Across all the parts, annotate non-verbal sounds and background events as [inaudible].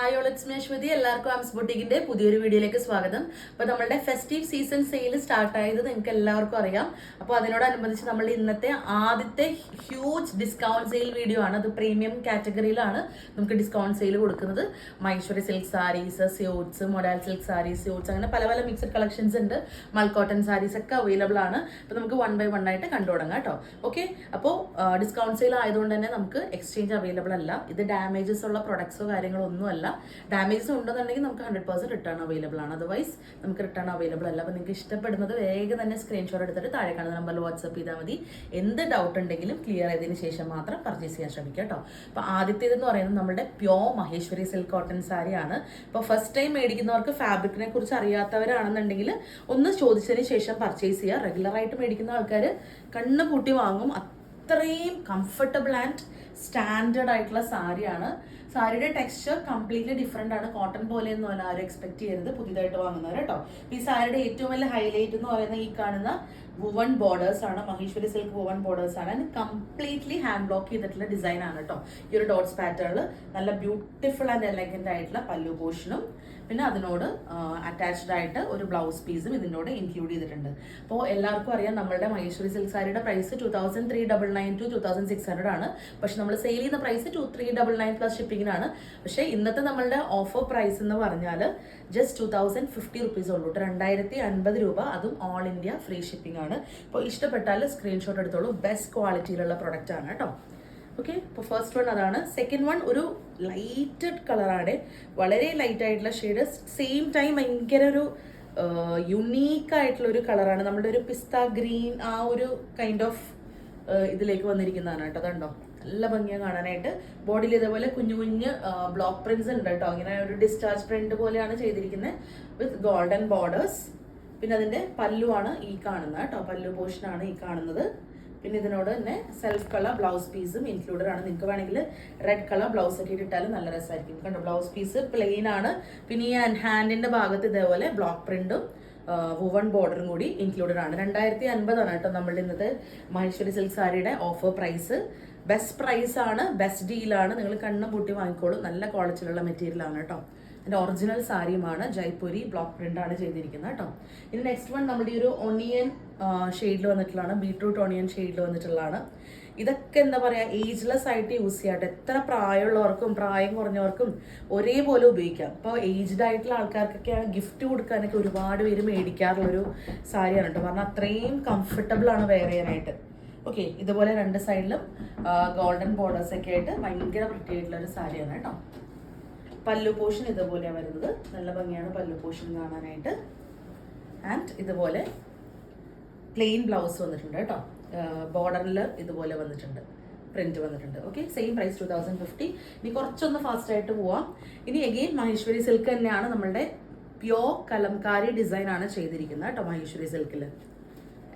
Hi all it's എല്ലാവർക്കും ആംസ് ബുട്ടിക്കിന്റെ പുതിയൊരു വീഡിയോയിലേക്ക് സ്വാഗതം. അപ്പോൾ നമ്മുടെ ഫെസ്റ്റീവ് സീസൺ സെയിൽ സ്റ്റാർട്ട് ആയത് നിങ്ങൾക്ക് എല്ലാവർക്കും അറിയാം. അപ്പോൾ അതിനോടനുബന്ധിച്ച് നമ്മൾ ഇന്നത്തെ ആദ്യത്തെ ഹ്യൂജ് ഡിസ്കൗണ്ട് സെയിൽ വീഡിയോ ആണ്. അത് പ്രീമിയം കാറ്റഗറിയിലാണ് നമുക്ക് ഡിസ്കൗണ്ട് സെയിൽ കൊടുക്കുന്നത്. Mysuri silk saris suits modal silk saris suits അങ്ങനെ പല പല മിക്സഡ് കളക്ഷൻസ് ഉണ്ട്. മൾക്കോട്ടൺ സാരീസ് ഒക്കെ അവൈലബിൾ ആണ്. അപ്പോൾ നമുക്ക് വൺ ബൈ വൺ ആയിട്ട് കണ്ടു തുടങ്ങാം കേട്ടോ. ഓക്കെ അപ്പോൾ ഡിസ്കൗണ്ട് സെയിൽ ആയതുകൊണ്ട് തന്നെ നമുക്ക് എക്സ്ചേഞ്ച് അവൈലബിൾ അല്ല. ഇത് ഡാമേജസ് ഉള്ള പ്രൊഡക്ട്സോ കാര്യങ്ങളോ ഒന്നുമല്ല. ഡാമേജസ് ഉണ്ടെന്നുണ്ടെങ്കിൽ നമുക്ക് ഹൺഡ്രഡ് പെർസെന്റ് റിട്ടേൺ അവൈലബിൾ ആണ്. അതർവൈസ് നമുക്ക് റിട്ടേൺ അവൈലബിൾ അല്ല. അപ്പോൾ നിങ്ങൾക്ക് ഇഷ്ടപ്പെടുന്നത് വേഗം തന്നെ സ്ക്രീൻഷോട്ട് എടുത്തിട്ട് താഴെ കാണുന്ന നമ്പറിൽ വാട്സപ്പ് ചെയ്താൽ മതി. എന്ത് ഡൗട്ട് ഉണ്ടെങ്കിലും ക്ലിയർ ചെയ്തതിന് ശേഷം മാത്രം പർച്ചേസ് ചെയ്യാൻ ശ്രമിക്കുക കേട്ടോ അപ്പോൾ ആദ്യത്തേതെന്ന് പറയുന്നത് നമ്മുടെ പ്യോർ മഹേശ്വരി സിൽക്ക് കോട്ടൺ സാരിയാണ് ഇപ്പോൾ ഫസ്റ്റ് ടൈം മേടിക്കുന്നവർക്ക് ഫാബ്രിക്കിനെ കുറിച്ച് അറിയാത്തവരാണെന്നുണ്ടെങ്കിൽ ഒന്ന് ചോദിച്ചതിന് ശേഷം പർച്ചേസ് ചെയ്യുക. റെഗുലറായിട്ട് മേടിക്കുന്ന ആൾക്കാർ കണ്ണ് പൂട്ടി വാങ്ങും. അത്രയും കംഫർട്ടബിൾ ആൻഡ് സ്റ്റാൻഡേർഡ് ആയിട്ടുള്ള സാരിയാണ് സാരിയുടെ ടെക്സ്ചർ കംപ്ലീറ്റ്ലി ഡിഫറെന്റ് ആണ്. കോട്ടൺ പോലെ എന്ന് അല്ല ആരും എക്സ്പെക്ട് ചെയ്യരുത്. പുതിയതായിട്ട് വാങ്ങുന്നവർ കേട്ടോ ഈ സാരിയുടെ ഏറ്റവും വലിയ ഹൈലൈറ്റ് എന്ന് പറയുന്ന ഈ കാണുന്ന വുവൺ ബോർഡേഴ്സ് ആണ് മഹേശ്വരി സിൽക്ക് വുവൺ ബോർഡേഴ്സ് ആണ്. ആൻഡ് കംപ്ലീറ്റ്ലി ഹാൻഡ് ബ്ലോക്ക് ചെയ്തിട്ടുള്ള ഡിസൈൻ ആണ് കേട്ടോ ഈ ഒരു ഡോട്ട്സ് പാറ്റേണിൽ നല്ല ബ്യൂട്ടിഫുൾ ആൻഡ് എലഗന്റ് ആയിട്ടുള്ള പല്ലു പോഷനും പിന്നെ അതിനോട് അറ്റാച്ച്ഡ് ആയിട്ട് ഒരു ബ്ലൗസ് പീസും ഇതിനോട് ഇൻക്ലൂഡ് ചെയ്തിട്ടുണ്ട്. അപ്പോൾ എല്ലാവർക്കും അറിയാം നമ്മളുടെ മഹേശ്വരി സിൽക്ക് സാരിയുടെ price two thousand three double nine two two thousand six hundred ആണ്. പക്ഷെ നമ്മൾ സെയിൽ ചെയ്യുന്ന price two three double nine plus ഷിപ്പിങ്ങിനാണ് പക്ഷേ ഇന്നത്തെ നമ്മളുടെ ഓഫർ പ്രൈസ് എന്ന് പറഞ്ഞാൽ just two thousand fifty rupees ഉള്ളൂ രണ്ടായിരത്തി അൻപത് രൂപ അതും ഓൾ ഇന്ത്യ ഫ്രീ ഷിപ്പിംഗ് ആണ്. ഇപ്പോൾ ഇഷ്ടപ്പെട്ടാൽ സ്ക്രീൻഷോട്ട് എടുത്തോളൂ. ബെസ്റ്റ് ക്വാളിറ്റിയിലുള്ള പ്രൊഡക്റ്റ് ആണ് കേട്ടോ. ഓക്കെ അപ്പോൾ ഫസ്റ്റ് വൺ അതാണ്. സെക്കൻഡ് വൺ ഒരു ലൈറ്റഡ് കളറാണ് വളരെ ലൈറ്റ് ആയിട്ടുള്ള ഷെയ്ഡ് സെയിം ടൈം ഭയങ്കര ഒരു യുണീക്ക് ആയിട്ടുള്ള ഒരു കളറാണ് നമ്മുടെ ഒരു പിസ്ത ഗ്രീൻ ആ ഒരു കൈൻഡ് ഓഫ് ഇതിലേക്ക് വന്നിരിക്കുന്നതാണ് കേട്ടോ. അതുണ്ടോ നല്ല ഭംഗിയാണ് കാണാനായിട്ട്. ബോഡിയിൽ ഇതേപോലെ കുഞ്ഞു കുഞ്ഞ് ബ്ലോക്ക് പ്രിന്റ്സ് ഉണ്ട് കേട്ടോ. ഇങ്ങനെ ഒരു ഡിസ്ചാർജ് പ്രിന്റ് പോലെയാണ് ചെയ്തിരിക്കുന്നത് വിത്ത് ഗോൾഡൻ ബോർഡേഴ്സ് പിന്നെ അതിന്റെ പല്ലുവാണ് ഈ കാണുന്നത് കേട്ടോ. പല്ലു പോർഷനാണ് ഈ കാണുന്നത്. പിന്നെ ഇതിനോട് തന്നെ സെൽഫ് കളർ ബ്ലൗസ് പീസും ഇൻക്ലൂഡഡ് ആണ്. നിങ്ങൾക്ക് വേണമെങ്കിൽ റെഡ് കളർ ബ്ലൗസ് ഒക്കെ ഇട്ടാലും നല്ല രസമായിരിക്കും. കണ്ടോ ബ്ലൗസ് പീസ് പ്ലെയിൻ ആണ്. പിന്നെ ഈ ഹാൻഡിന്റെ ഭാഗത്ത് ഇതേപോലെ ബ്ലോക്ക് പ്രിന്റും വുവൺ ബോർഡറും കൂടി ഇൻക്ലൂഡഡ് ആണ്. രണ്ടായിരത്തി അൻപതാണ് കേട്ടോ നമ്മളുടെ ഇന്നത്തെ മഹേശ്വരി സിൽക്ക് സാരിയുടെ ഓഫർ പ്രൈസ് ബെസ്റ്റ് പ്രൈസ് ആണ് ബെസ്റ്റ് ഡീലാണ് നിങ്ങൾ കണ്ണും പൂട്ടി വാങ്ങിക്കോളൂ. നല്ല ക്വാളിറ്റിയിലുള്ള മെറ്റീരിയൽ ആണ് കേട്ടോ. അതിന്റെ ഒറിജിനൽ സാരിയുമാണ് ജയ്പൂരി ബ്ലോക്ക് പ്രിന്റ് ആണ് ചെയ്തിരിക്കുന്നത് കേട്ടോ ഇനി നെക്സ്റ്റ് വൺ നമ്മുടെ ഈ ഒരു ഒണിയൻ ഷെയ്ഡിൽ വന്നിട്ടുള്ളതാണ്. ബീട്രൂട്ട് ഒണിയൻ ഷെയ്ഡിൽ വന്നിട്ടുള്ളതാണ്. ഇതൊക്കെ എന്താ പറയാ ഏജ്ലെസ് ആയിട്ട് യൂസ് ചെയ്യാട്ടെ എത്ര പ്രായമുള്ളവർക്കും പ്രായം കുറഞ്ഞവർക്കും ഒരേപോലെ ഉപയോഗിക്കാം. ഇപ്പോൾ ഏജ്ഡ് ആയിട്ടുള്ള ആൾക്കാർക്കൊക്കെയാണ് ഗിഫ്റ്റ് കൊടുക്കാനൊക്കെ ഒരുപാട് പേര് മേടിക്കാറുള്ള ഒരു സാരിയാണ് കേട്ടോ കാരണം അത്രയും കംഫർട്ടബിൾ ആണ് വെയർ ചെയ്യാനായിട്ട്. ഓക്കെ ഇതുപോലെ രണ്ട് സൈഡിലും ഗോൾഡൻ ബോർഡേഴ്സൊക്കെ ആയിട്ട് ഭയങ്കര വൃത്തിയായിട്ടുള്ള ഒരു സാരിയാണ് കേട്ടോ പല്ലു പോഷൻ ഇതുപോലെയാണ് വരുന്നത്. നല്ല ഭംഗിയാണ് പല്ലു പോഷൻ കാണാനായിട്ട്. ആൻഡ് ഇതുപോലെ പ്ലെയിൻ ബ്ലൗസ് വന്നിട്ടുണ്ട് കേട്ടോ. ബോർഡറിൽ ഇതുപോലെ വന്നിട്ടുണ്ട്. പ്രിന്റ് വന്നിട്ടുണ്ട്. Okay same price two thousand fifty ഇനി കുറച്ചൊന്ന് ഫാസ്റ്റ് ആയിട്ട് പോവാം. ഇനി എഗെയിൻ മഹേശ്വരി സിൽക്ക് തന്നെയാണ് നമ്മളുടെ പ്യോർ കലംകാരി ഡിസൈൻ ആണ് ചെയ്തിരിക്കുന്നത് കേട്ടോ മഹേശ്വരി സിൽക്കിൽ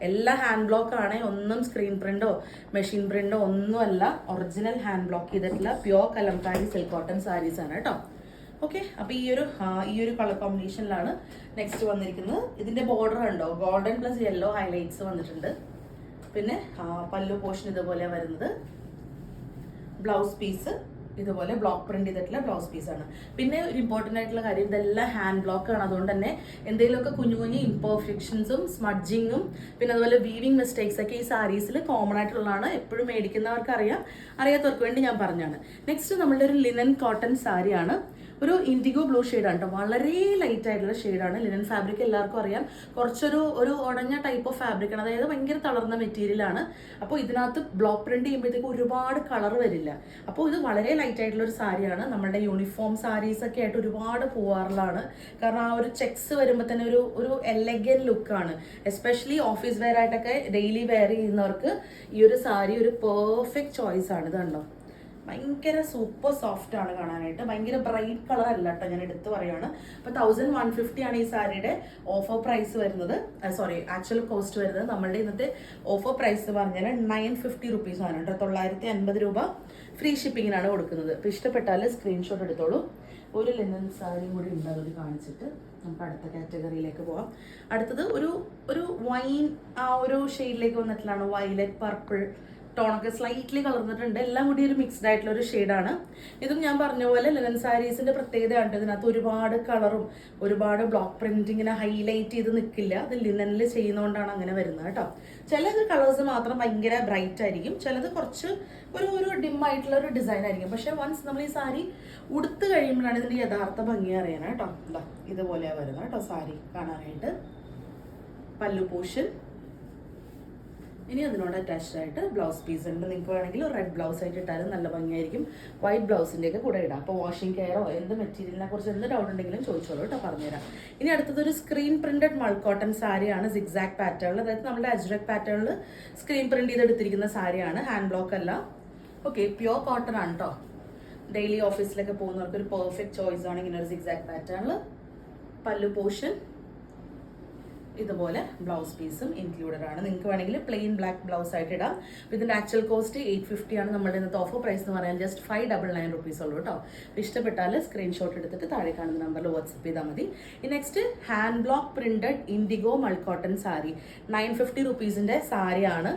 എല്ലാ ഹാൻഡ് ബ്ലോക്ക് ആണ് ഒന്നും സ്ക്രീൻ പ്രിന്റോ മെഷീൻ പ്രിന്റോ ഒന്നുമല്ല. ഒറിജിനൽ ഹാൻഡ് ബ്ലോക്ക് ചെയ്തിട്ടുള്ള pure Kalamkari silk cotton saris ആണ് കേട്ടോ. ഓക്കെ അപ്പൊ ഈ ഒരു ഈ ഒരു കളർ കോമ്പിനേഷനിലാണ് നെക്സ്റ്റ് വന്നിരിക്കുന്നത്. ഇതിന്റെ ബോർഡർ ഉണ്ടോ ഗോൾഡൻ പ്ലസ് യെല്ലോ ഹൈലൈറ്റ്സ് വന്നിട്ടുണ്ട്. പിന്നെ പല്ലു പോർഷൻ ഇതുപോലെ വരുന്നത്. ബ്ലൗസ് പീസ് ഇതുപോലെ ബ്ലോക്ക് പ്രിന്റ് ചെയ്തിട്ടുള്ള ബ്ലൗസ് പീസ് ആണ്. പിന്നെ ഒരു ഇമ്പോർട്ടന്റ് ആയിട്ടുള്ള കാര്യം ഇതെല്ലാം ഹാൻഡ് ആണ്. അതുകൊണ്ട് തന്നെ എന്തെങ്കിലുമൊക്കെ കുഞ്ഞു കുഞ്ഞു ഇംപെർഫെക്ഷൻസും സ്മഡ്ജിങ്ങും പിന്നെ അതുപോലെ വീവിങ് മിസ്റ്റേക്സ് ഒക്കെ ഈ സാരീസിൽ കോമൺ ആയിട്ടുള്ളതാണ്. എപ്പോഴും മേടിക്കുന്നവർക്ക് അറിയാം അറിയാത്തവർക്ക് വേണ്ടി ഞാൻ പറഞ്ഞാണ്. നെക്സ്റ്റ് നമ്മളുടെ ഒരു ലിനൻ കോട്ടൺ സാരിയാണ് ഒരു ഇൻഡിഗോ ബ്ലൂ ഷെയ്ഡാണ് കേട്ടോ വളരെ ലൈറ്റ് ആയിട്ടുള്ള ഷെയ്ഡാണ് ലിനൻ ഫാബ്രിക് എല്ലാവർക്കും അറിയാം. കുറച്ചൊരു ഒരു ഉടഞ്ഞ ടൈപ്പ് ഓഫ് ഫാബ്രിക് ആണ്. അതായത് ഭയങ്കര തളർന്ന മെറ്റീരിയൽ ആണ്. അപ്പോൾ ഇതിനകത്ത് ബ്ലോക്ക് പ്രിന്റ് ചെയ്യുമ്പോഴത്തേക്ക് ഒരുപാട് കളർ വരില്ല. അപ്പോൾ ഇത് വളരെ ലൈറ്റ് ആയിട്ടുള്ള ഒരു സാരിയാണ്. നമ്മുടെ യൂണിഫോം സാരീസ് ഒക്കെ ആയിട്ട് ഒരുപാട് പോവാറുള്ളതാണ്. കാരണം ആ ഒരു ചെക്സ് വരുമ്പോൾ തന്നെ ഒരു ഒരു എലഗൻ ലുക്കാണ് എസ്പെഷ്യലി ഓഫീസ് വെയർ ആയിട്ടൊക്കെ ഡെയിലി വെയർ ചെയ്യുന്നവർക്ക് ഈ ഒരു സാരി ഒരു പെർഫെക്റ്റ് ചോയ്സ് ആണ്. ഇത് കണ്ടോ? ഭയങ്കര സൂപ്പർ സോഫ്റ്റ് ആണ് കാണാനായിട്ട്. ഭയങ്കര ബ്രൈറ്റ് കളർ അല്ല കേട്ടോ ഞാൻ എടുത്തു പറയുകയാണ് അപ്പൊ തൗസൻഡ് വൺ ഫിഫ്റ്റി ആണ് ഈ സാരിയുടെ ഓഫർ പ്രൈസ് വരുന്നത്. സോറി ആക്ച്വൽ കോസ്റ്റ് വരുന്നത്. നമ്മളുടെ ഇന്നത്തെ ഓഫർ പ്രൈസ് പറഞ്ഞാൽ നയൻ ഫിഫ്റ്റി റുപ്പീസ് ആണ് കേട്ടോ തൊള്ളായിരത്തി അൻപത് രൂപ ഫ്രീ ഷിപ്പിങ്ങിനാണ് കൊടുക്കുന്നത്. അപ്പൊ ഇഷ്ടപ്പെട്ടാൽ സ്ക്രീൻഷോട്ട് എടുത്തോളൂ. ഒരു ലെനൻ സാരിയും കൂടി ഉണ്ട് അത് കാണിച്ചിട്ട്. നമുക്ക് അടുത്ത കാറ്റഗറിയിലേക്ക് പോവാം. അടുത്തത് ഒരു ഒരു വൈൻ ആ ഒരു ഷെയ്ഡിലേക്ക് വന്നിട്ടുള്ളതാണ്. വയലറ്റ് പർപ്പിൾ ടോണൊക്കെ സ്ലൈറ്റ്ലി കളർന്നിട്ടുണ്ട്. എല്ലാം കൂടി ഒരു മിക്സ്ഡ് ആയിട്ടുള്ള ഒരു ഷെയ്ഡാണ് ഇതും ഞാൻ പറഞ്ഞ പോലെ ലെനൻ സാരീസിന്റെ പ്രത്യേകതയാണ് ഇതിനകത്ത് ഒരുപാട് കളറും ഒരുപാട് ബ്ലോക്ക് പ്രിന്റ് ഇങ്ങനെ ഹൈലൈറ്റ് ചെയ്ത് നിൽക്കില്ല അത് ലിനനിൽ ചെയ്യുന്നതുകൊണ്ടാണ് അങ്ങനെ വരുന്നത് കേട്ടോ. ചില കളേഴ്സ് മാത്രം ഭയങ്കര ബ്രൈറ്റ് ആയിരിക്കും. ചിലത് കുറച്ച് ഒരു ഒരു ഡിം ആയിട്ടുള്ള ഒരു ഡിസൈൻ ആയിരിക്കും. പക്ഷെ വൺസ് നമ്മൾ ഈ സാരി ഉടുത്ത് കഴിയുമ്പോഴാണ് ഇതിന്റെ യഥാർത്ഥ ഭംഗി അറിയാൻ കേട്ടോ. ഇതാ ഇതുപോലെയാണ് വരുന്നത് കേട്ടോ സാരി കാണാനായിട്ട്. പല്ലു പോഷൻ ഇനി അതിനോട് അറ്റാച്ച്ഡ് ആയിട്ട് ബ്ലൗസ് പീസ് ഉണ്ട്. നിങ്ങൾക്ക് വേണമെങ്കിൽ റെഡ് ബ്ലൗസ് ആയിട്ട് ഇട്ടാലും നല്ല ഭംഗിയായിരിക്കും. വൈറ്റ് ബ്ലൗസിന്റെ ഒക്കെ കൂടെ ഇടാം. അപ്പോൾ വാഷിംഗ് കെയറോ എന്ത് മെറ്റീരിയലിനെ കുറിച്ച് എന്ത് ഡൗട്ട് ഉണ്ടെങ്കിലും ചോദിച്ചോളൂ കേട്ടോ പറഞ്ഞുതരാം. ഇനി അടുത്തത് ഒരു സ്ക്രീൻ പ്രിന്റഡ് മൾക്കോട്ടൺ സാരിയാണ് സിക്സാക്ട് പാറ്റേണിൽ അതായത് നമ്മുടെ അജ്രക് പാറ്റേണിൽ സ്ക്രീൻ പ്രിന്റ് ചെയ്തെടുത്തിരിക്കുന്ന സാരിയാണ്. ഹാൻഡ് ബ്ലോക്ക് അല്ല. ഓക്കെ പ്യോർ കോട്ടൺ ആണ് കേട്ടോ ഡെയിലി ഓഫീസിലൊക്കെ പോകുന്നവർക്ക് ഒരു പെർഫെക്റ്റ് ചോയ്സ് ആണ് ഇങ്ങനെ ഒരു സിക്സാക്ട് പാറ്റേണിൽ പല്ലു പോർഷൻ ഇതുപോലെ ബ്ലൗസ് പീസും ഇൻക്ലൂഡഡ് ആണ്. നിങ്ങൾക്ക് വേണമെങ്കിൽ പ്ലെയിൻ ബ്ലാക്ക് ബ്ലൗസ് ആയിട്ട് ഇടാം. ഇതിന്റെ ആക്ച്വൽ കോസ്റ്റ് എയ്റ്റ് ഫിഫ്റ്റി ആണ് നമ്മുടെ ഇന്നത്തെ ഓഫർ പ്രൈസ് എന്ന് പറയാൻ just five double nine rupees ഉള്ളൂ കേട്ടോ അപ്പോൾ ഇഷ്ടപ്പെട്ടാൽ സ്ക്രീൻഷോട്ട് എടുത്തിട്ട് താഴെ കാണുന്ന നമ്പറിൽ വാട്സപ്പ് ചെയ്താൽ മതി. Next hand block printed indigo mul cotton sari nine fifty റുപ്പീസിന്റെ സാരിയാണ്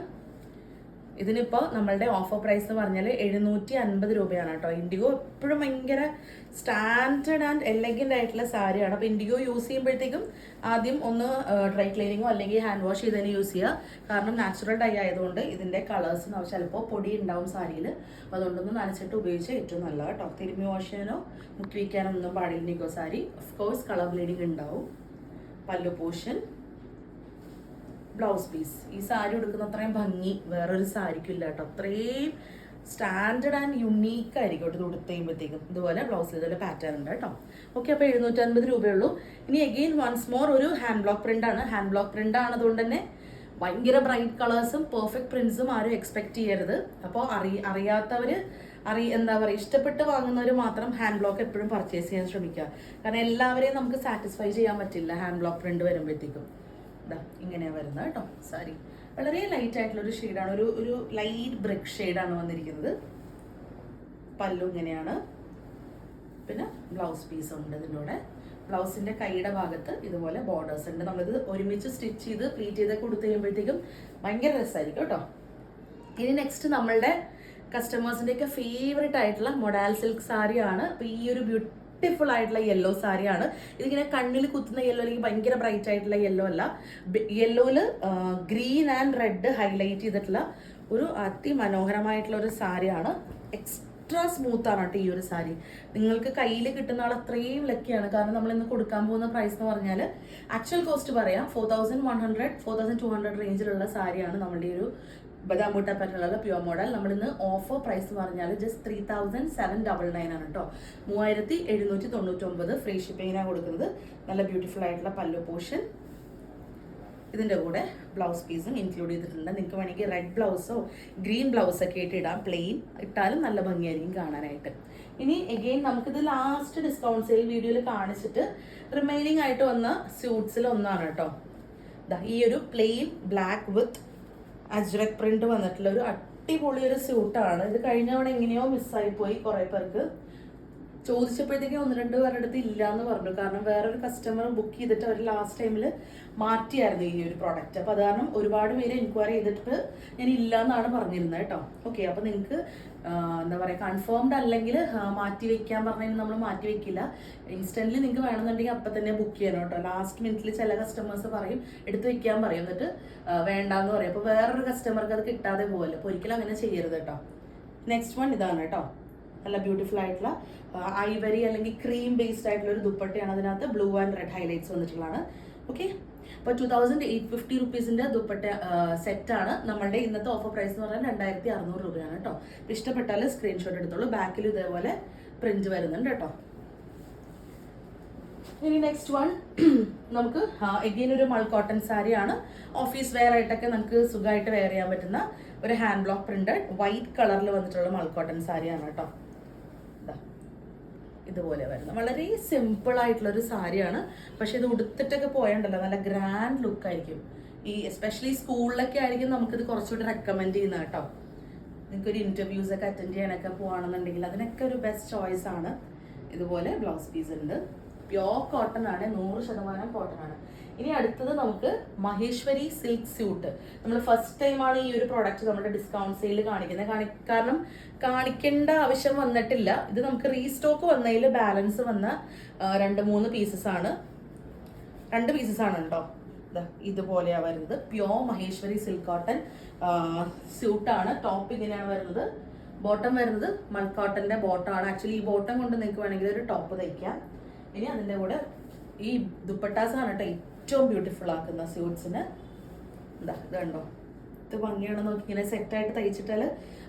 ഇതിനിപ്പോൾ നമ്മളുടെ ഓഫർ പ്രൈസ് എന്ന് പറഞ്ഞാൽ എഴുന്നൂറ്റി അൻപത് രൂപയാണ് കേട്ടോ. ഇൻഡിഗോ എപ്പോഴും ഭയങ്കര സ്റ്റാൻഡേർഡ് ആൻഡ് എലഗന്റ് ആയിട്ടുള്ള സാരിയാണ്. അപ്പോൾ ഇൻഡിഗോ യൂസ് ചെയ്യുമ്പോഴത്തേക്കും ആദ്യം ഒന്ന് ഡ്രൈ ക്ലീനിങ്ങോ അല്ലെങ്കിൽ ഹാൻഡ് വാഷ് ചെയ്ത് തന്നെ യൂസ് ചെയ്യുക. കാരണം നാച്ചുറൽ ഡൈ ആയതുകൊണ്ട് ഇതിന്റെ കളേഴ്സ് ചിലപ്പോൾ പൊടി ഉണ്ടാവും സാരിയിൽ അപ്പോൾ അതുകൊണ്ടൊന്ന് നനച്ചിട്ട് ഉപയോഗിച്ച് ഏറ്റവും നല്ല കേട്ടോ. തിരുമ്മി വാഷ് ചെയ്യാനോ മുക്കി വയ്ക്കാനോ ഒന്നും പാടില്ല indigo sari. Of course colour bleeding ഉണ്ടാവും. പല്ലു പോർഷൻ ബ്ലൗസ് പീസ് ഈ സാരി ഉടുക്കുന്ന അത്രയും ഭംഗി വേറൊരു സാരിക്കും ഇല്ല കേട്ടോ അത്രയും സ്റ്റാൻഡേർഡ് ആൻഡ് യുണീക്ക് ആയിരിക്കും ഇത് ഉടുത്ത് കഴിയുമ്പോഴത്തേക്കും ഇതുപോലെ ബ്ലൗസ് ഇതുപോലെ പാറ്റേൺ ഉണ്ട് കേട്ടോ ഓക്കെ അപ്പോൾ എഴുന്നൂറ്റി അൻപത് രൂപയുള്ളൂ. ഇനി അഗെയിൻ വൺസ് മോർ ഒരു ഹാൻഡ് ബ്ലോക്ക് പ്രിന്റ് ആണ്. ഹാൻഡ് ബ്ലോക്ക് പ്രിന്റ് ആണതുകൊണ്ട് തന്നെ ഭയങ്കര ബ്രൈറ്റ് കളേഴ്സും പെർഫെക്റ്റ് പ്രിന്റ്സും ആരും എക്സ്പെക്ട് ചെയ്യരുത്. അപ്പോൾ അറി അറിയാത്തവർ അറി എന്താ പറയുക ഇഷ്ടപ്പെട്ട് വാങ്ങുന്നവർ മാത്രം ഹാൻഡ് ബ്ലോക്ക് എപ്പോഴും പർച്ചേസ് ചെയ്യാൻ ശ്രമിക്കുക. കാരണം എല്ലാവരെയും നമുക്ക് സാറ്റിസ്ഫൈ ചെയ്യാൻ പറ്റില്ല ഹാൻഡ് ബ്ലോക്ക് പ്രിന്റ് വരുമ്പോഴത്തേക്കും ഇതാ ഇങ്ങനെയാണ് വരുന്നത് കേട്ടോ. സാരി വളരെ ലൈറ്റ് ആയിട്ടുള്ള ഒരു ഷെയ്ഡാണ് ഒരു ഒരു ലൈറ്റ് ബ്രിക്ക് ഷെയ്ഡാണ് വന്നിരിക്കുന്നത്. പല്ലു ഇങ്ങനെയാണ്. പിന്നെ ബ്ലൗസ് പീസ് ഉണ്ട് ഇതിന്റെ കൂടെ. ബ്ലൗസിന്റെ കൈയുടെ ഭാഗത്ത് ഇതുപോലെ ബോർഡേഴ്സ് ഉണ്ട്. നമ്മളിത് ഒരുമിച്ച് സ്റ്റിച്ച് ചെയ്ത് പ്ലീറ്റ് ചെയ്ത് കൊടുത്തു കഴിയുമ്പോഴത്തേക്കും ഭയങ്കര രസമായിരിക്കും കേട്ടോ. ഇനി നെക്സ്റ്റ് നമ്മളുടെ കസ്റ്റമേഴ്സിന്റെ ഒക്കെ ഫേവറേറ്റ് ആയിട്ടുള്ള മൊഡാൽ സിൽക്ക് സാരിയാണ് അപ്പോൾ ഈ ഒരു ബ്യൂട്ടിഫുൾ ആയിട്ടുള്ള യെല്ലോ സാരിയാണ്. ഇതിങ്ങനെ കണ്ണിൽ കുത്തുന്ന യെല്ലോ അല്ലെങ്കിൽ ഭയങ്കര ബ്രൈറ്റ് ആയിട്ടുള്ള യെല്ലോ അല്ല. യെല്ലോയിൽ ഗ്രീൻ ആൻഡ് റെഡ് ഹൈലൈറ്റ് ചെയ്തിട്ടുള്ള ഒരു അതിമനോഹരമായിട്ടുള്ള ഒരു സാരിയാണ്. എക്സ്ട്രാ സ്മൂത്ത് ആണ് കേട്ടോ ഈ ഒരു സാരി. നിങ്ങൾക്ക് കയ്യിൽ കിട്ടുന്ന ആൾ അത്രയും ലക്കിയാണ് കാരണം നമ്മൾ ഇന്ന് കൊടുക്കാൻ പോകുന്ന പ്രൈസ് എന്ന് പറഞ്ഞാൽ ആക്ച്വൽ കോസ്റ്റ് പറയാം. Four thousand one hundred four thousand two hundred റേഞ്ചിലുള്ള സാരിയാണ് നമ്മുടെ ഈ ഒരു ബദാമൂട്ട പാറ്റേണിലുള്ള പ്യുവർ മോഡൽ നമ്മൾ ഇന്ന് ഓഫർ പ്രൈസ് പറഞ്ഞാൽ just three thousand seven double nine ആണ് കേട്ടോ മൂവായിരത്തി എഴുന്നൂറ്റി തൊണ്ണൂറ്റൊമ്പത് ഫ്രീ ഷിപ്പിങ്ങിനാണ് കൊടുക്കുന്നത്. നല്ല ബ്യൂട്ടിഫുൾ ആയിട്ടുള്ള പല്ലു പോർഷൻ ഇതിന്റെ കൂടെ ബ്ലൗസ് പീസും ഇൻക്ലൂഡ് ചെയ്തിട്ടുണ്ട്. നിങ്ങൾക്ക് വേണമെങ്കിൽ റെഡ് ബ്ലൗസോ ഗ്രീൻ ബ്ലൗസ് ഒക്കെ ആയിട്ട് ഇടാം. പ്ലെയിൻ ഇട്ടാലും നല്ല ഭംഗിയായിരിക്കും കാണാനായിട്ട്. ഇനി എഗെയിൻ നമുക്കിത് ലാസ്റ്റ് ഡിസ്കൗണ്ട് സെയിൽ വീഡിയോയിൽ കാണിച്ചിട്ട് റിമൈനിങ് ആയിട്ട് വന്ന സ്യൂട്ട്സിൽ ഒന്നാണ് കേട്ടോ ഈ ഒരു plain black with ajrak print വന്നിട്ടുള്ള ഒരു അടിപൊളി ഒരു സ്യൂട്ടാണ് ഇത് കഴിഞ്ഞ തവണ എങ്ങനെയോ മിസ്സായി പോയി കുറേ പേർക്ക്. ചോദിച്ചപ്പോഴത്തേക്കും ഒന്ന് രണ്ട് പേരുടെ അടുത്ത് ഇല്ല എന്ന് പറഞ്ഞു. കാരണം വേറൊരു കസ്റ്റമർ ബുക്ക് ചെയ്തിട്ട് അവർ ലാസ്റ്റ് ടൈമിൽ മാറ്റിയായിരുന്നു ഈ ഒരു പ്രോഡക്റ്റ് അപ്പോൾ അത് കാരണം ഒരുപാട് പേര് എൻക്വയറി ചെയ്തിട്ട് ഞാൻ ഇല്ല എന്നാണ് പറഞ്ഞിരുന്നത് കേട്ടോ. ഓക്കെ അപ്പോൾ നിങ്ങൾക്ക് എന്താ പറയുക കൺഫേംഡ് അല്ലെങ്കിൽ മാറ്റി വെക്കാൻ പറഞ്ഞാൽ നമ്മൾ മാറ്റി വെക്കില്ല. ഇൻസ്റ്റന്റ്ലി നിങ്ങൾക്ക് വേണമെന്നുണ്ടെങ്കിൽ അപ്പം തന്നെ ബുക്ക് ചെയ്യണം കേട്ടോ. ലാസ്റ്റ് മിനിറ്റിൽ ചില കസ്റ്റമേഴ്സ് പറയും എടുത്ത് വെക്കാൻ പറയും. എന്നിട്ട് വേണ്ടാന്ന് പറയും. അപ്പോൾ വേറൊരു കസ്റ്റമർക്ക് അത് കിട്ടാതെ പോകല്ലോ അപ്പോൾ ഒരിക്കലും അങ്ങനെ ചെയ്യരുത് കേട്ടോ. നെക്സ്റ്റ് വൺ ഇതാണ് കേട്ടോ. നല്ല ബ്യൂട്ടിഫുൾ ആയിട്ടുള്ള ഐവരി അല്ലെങ്കിൽ ക്രീം ബേസ്ഡ് ആയിട്ടുള്ള ഒരു ദുപ്പട്ടയാണ് അതിനകത്ത് ബ്ലൂ ആൻഡ് റെഡ് ഹൈലൈറ്റ്സ് വന്നിട്ടുള്ളതാണ്. ഓക്കെ അപ്പോൾ ടു തൗസൻഡ് എയ്റ്റ് ഫിഫ്റ്റി റുപ്പീസിന്റെ ദുപ്പട്ട സെറ്റാണ് നമ്മളുടെ ഇന്നത്തെ ഓഫർ പ്രൈസ് എന്ന് പറഞ്ഞാൽ രണ്ടായിരത്തി അറുന്നൂറ് രൂപയാണ് കേട്ടോ. അപ്പോൾ ഇഷ്ടപ്പെട്ടാൽ സ്ക്രീൻഷോട്ട് എടുത്തോളൂ. ബാക്കിൽ ഇതേപോലെ പ്രിന്റ് വരുന്നുണ്ട് കേട്ടോ. ഇനി നെക്സ്റ്റ് വൺ [clears throat] നമുക്ക് എഗെയിൻ ഒരു മൾ കോട്ടൺ സാരിയാണ്. ഓഫീസ് വെയർ ആയിട്ടൊക്കെ നമുക്ക് സുഖമായിട്ട് വെയർ ചെയ്യാൻ പറ്റുന്ന ഒരു ഹാൻഡ് ബ്ലോക്ക് പ്രിന്റഡ് വൈറ്റ് കളറിൽ വന്നിട്ടുള്ള മൾ കോട്ടൺ സാരിയാണ് കേട്ടോ. ഇതുപോലെ വരുന്നത് വളരെ സിമ്പിൾ ആയിട്ടുള്ള ഒരു സാരിയാണ്. പക്ഷെ ഇത് ഉടുത്തിട്ടൊക്കെ പോയണ്ടല്ലോ നല്ല ഗ്രാൻഡ് ലുക്ക് ആയിരിക്കും. ഈ എസ്പെഷ്യലി സ്കൂളിലൊക്കെ ആയിരിക്കും നമുക്കിത് കുറച്ചുകൂടി റെക്കമെൻഡ് ചെയ്യുന്നത് കേട്ടോ. നിങ്ങൾക്ക് ഒരു ഇന്റർവ്യൂസ് ഒക്കെ അറ്റൻഡ് ചെയ്യാനൊക്കെ പോവാണെന്നുണ്ടെങ്കിൽ അതിനൊക്കെ ഒരു ബെസ്റ്റ് ചോയ്സ് ആണ്. ഇതുപോലെ ബ്ലൗസ് പീസ് ഉണ്ട്. പ്യോർ കോട്ടൺ ആണ് നൂറ് ശതമാനം കോട്ടൺ ആണ്. ഇനി അടുത്തത് നമുക്ക് മഹേശ്വരി സിൽക്ക് സ്യൂട്ട് നമ്മൾ ഫസ്റ്റ് ടൈമാണ് ഈ ഒരു പ്രോഡക്റ്റ് നമ്മുടെ ഡിസ്കൗണ്ട് സെയിൽ കാണിക്കുന്നത്. കാണി കാരണം കാണിക്കേണ്ട ആവശ്യം വന്നിട്ടില്ല. ഇത് നമുക്ക് റീസ്റ്റോക്ക് വന്നതിൽ ബാലൻസ് വന്ന രണ്ട് മൂന്ന് പീസസ് ആണ്. രണ്ട് പീസസ് ആണ് കേട്ടോ ദാ ഇതുപോലെയാ വരുന്നത്. പ്യോർ മഹേശ്വരി സിൽക്ക് കോട്ടൺ സ്യൂട്ടാണ് ടോപ്പ് ഇങ്ങനെയാണ് വരുന്നത്. ബോട്ടം വരുന്നത് മൾ കോട്ടന്റെ ബോട്ടം ആണ്. ആക്ച്വലി ഈ ബോട്ടം കൊണ്ട് നിങ്ങൾക്ക് വേണമെങ്കിൽ ഒരു ടോപ്പ് തയ്ക്കാം. ഇനി അതിന്റെ കൂടെ ഈ ദുപ്പട്ടാസ് ആണ് കേട്ടോ ഏറ്റവും ബ്യൂട്ടിഫുൾ ആക്കുന്ന സ്യൂട്ട്സിന് എന്താ ഇത് കണ്ടോ? ഇത് ഭംഗിയാണ് നോക്കി ഇങ്ങനെ സെറ്റായിട്ട് തയ്ച്ചിട്ടാൽ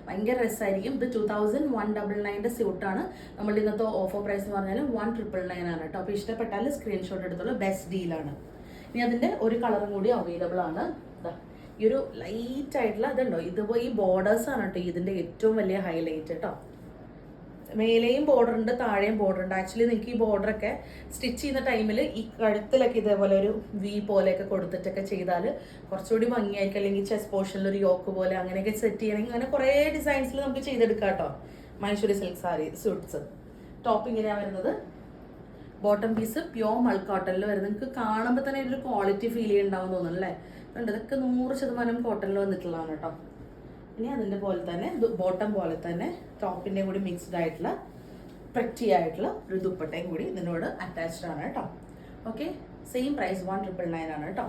ഭയങ്കര രസമായിരിക്കും ഇത് ടൂ തൗസൻഡ് വൺ ഡബിൾ നയന്റെ സ്യൂട്ടാണ് നമ്മൾ ഇന്നത്തെ ഓഫർ പ്രൈസ് എന്ന് പറഞ്ഞാൽ വൺ ട്രിപ്പിൾ നയൻ ആണ് കേട്ടോ. അപ്പോൾ ഇഷ്ടപ്പെട്ടാൽ സ്ക്രീൻഷോട്ട് എടുത്തോളൂ. ബെസ്റ്റ് ഡീലാണ് ഇനി അതിന്റെ ഒരു കളറും കൂടി അവൈലബിൾ ആണ്. ഈ ഒരു ലൈറ്റ് ആയിട്ടുള്ള ഇതുണ്ടോ? ഇതുപോലെ ഈ ആണ് കേട്ടോ ഇതിന്റെ ഏറ്റവും വലിയ ഹൈലൈറ്റ് കേട്ടോ. മേലെയും ബോർഡർ ഉണ്ട് താഴെയും ബോർഡർ ഉണ്ട്. ആക്ച്വലി നിങ്ങൾക്ക് ഈ border ഒക്കെ സ്റ്റിച്ച് ചെയ്യുന്ന ടൈമിൽ ഈ കഴുത്തിലൊക്കെ ഇതേപോലെ ഒരു വി പോലെയൊക്കെ കൊടുത്തിട്ടൊക്കെ ചെയ്താൽ കുറച്ചുകൂടി ഭംഗിയായിരിക്കും. അല്ലെങ്കിൽ ചെസ് പോർഷനിൽ ഒരു യോക്ക് പോലെ അങ്ങനെയൊക്കെ സെറ്റ് ചെയ്യണമെങ്കിൽ അങ്ങനെ കുറേ ഡിസൈൻസിൽ നമുക്ക് ചെയ്തെടുക്കാം കേട്ടോ. Mysuri silk sari suits top ഇങ്ങനെയാണ് വരുന്നത്. ബോട്ടം പീസ് പ്യോർ മൾക്കോട്ടനിൽ വരുന്നത്. നിങ്ങൾക്ക് കാണുമ്പോൾ തന്നെ ഇതിൽ ക്വാളിറ്റി ഫീൽ ചെയ്യുന്നുണ്ടാവും തോന്നുന്നു അല്ലേ? ഇതൊക്കെ നൂറ് ശതമാനം കോട്ടണിൽ വന്നിട്ടുള്ളതാണ് കേട്ടോ. ഇനി അതിന്റെ പോലെ തന്നെ ബോട്ടം പോലെ തന്നെ ടോപ്പിന്റെ കൂടി മിക്സ്ഡ് ആയിട്ടുള്ള പ്രറ്റി ആയിട്ടുള്ള ഒരു ദുപ്പട്ടയും കൂടി ഇതിനോട് അറ്റാച്ച്ഡ് ആണ് കേട്ടോ. Okay same price one triple nine ആണ് കേട്ടോ.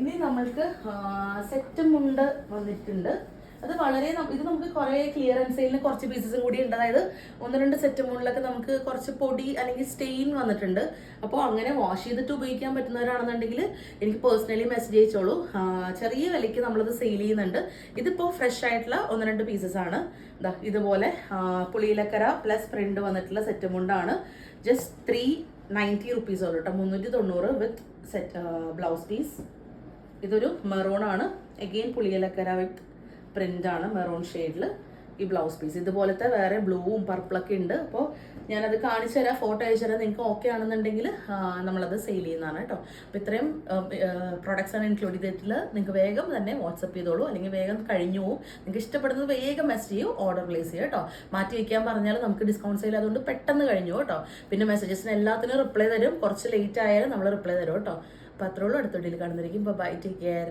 ഇനി നമ്മൾക്ക് സെറ്റ് മുണ്ട് വന്നിട്ടുണ്ട്. അത് വളരെ ഇത് നമുക്ക് കുറേ ക്ലിയറൻസ് സെയിലിന് കുറച്ച് പീസസും കൂടി ഉണ്ട്. അതായത് ഒന്ന് രണ്ട് സെറ്റ് മുകളിലൊക്കെ നമുക്ക് കുറച്ച് പൊടി അല്ലെങ്കിൽ സ്റ്റെയിൻ വന്നിട്ടുണ്ട്. അപ്പോൾ അങ്ങനെ വാഷ് ചെയ്തിട്ട് ഉപയോഗിക്കാൻ പറ്റുന്നവരാണെന്നുണ്ടെങ്കിൽ എനിക്ക് പേഴ്സണലി മെസ്സേജ് അയച്ചോളൂ. ചെറിയ വിലയ്ക്ക് നമ്മളത് സെയിൽ ചെയ്യുന്നുണ്ട്. ഇതിപ്പോൾ ഫ്രഷ് ആയിട്ടുള്ള ഒന്ന് രണ്ട് പീസസ് ആണ്. ഇതുപോലെ പുളിയിലക്കര പ്ലസ് പ്രിന്റ് വന്നിട്ടുള്ള സെറ്റ് മുണ്ടാണ് ജസ്റ്റ് ത്രീ നയന്റി റുപ്പീസ് ഉള്ളൂ കേട്ടോ മുന്നൂറ്റി തൊണ്ണൂറ് വിത്ത് സെറ്റ് ബ്ലൗസ് പീസ് ഇതൊരു മെറൂൺ ആണ്. എഗെയിൻ പുളിയിലക്കര വിത്ത് പ്രിന്റ് ആണ് മെറൂൺ ഷെയ്ഡിൽ ഈ ബ്ലൗസ് പീസ്. ഇതുപോലത്തെ വേറെ ബ്ലൂവും പർപ്പിളൊക്കെ ഉണ്ട്. അപ്പോൾ ഞാനത് കാണിച്ചു തരാം ഫോട്ടോ അയച്ചു തരാം. നിങ്ങൾക്ക് ഓക്കെ ആണെന്നുണ്ടെങ്കിൽ നമ്മളത് സെയിൽ ചെയ്യുന്നതാണ് കേട്ടോ. അപ്പോൾ ഇത്രയും ആണ് ഇൻക്ലൂഡ് ചെയ്തിട്ടുള്ളത്. നിങ്ങൾക്ക് വേഗം തന്നെ വാട്സപ്പ് ചെയ്തോളൂ. അല്ലെങ്കിൽ വേഗം കഴിഞ്ഞു പോകും നിങ്ങൾക്ക് ഇഷ്ടപ്പെടുന്നത് വേഗം മെസ്സേജ് ചെയ്യൂ. ഓർഡർ പ്ലേസ് ചെയ്യുക കേട്ടോ. മാറ്റി വയ്ക്കാൻ പറഞ്ഞാൽ നമുക്ക് ഡിസ്കൗണ്ട് സെയിൽ അതുകൊണ്ട് പെട്ടെന്ന് കഴിഞ്ഞു കേട്ടോ. പിന്നെ മെസ്സേജസിന് എല്ലാത്തിനും റിപ്ലൈ തരും. കുറച്ച് ലേറ്റ് ആയാലും നമ്മൾ റിപ്ലൈ തരും കേട്ടോ. അപ്പോൾ അത്രയുള്ളൂ അടുത്ത ഇപ്പോൾ കാണുന്നതായിരിക്കും. Bye take care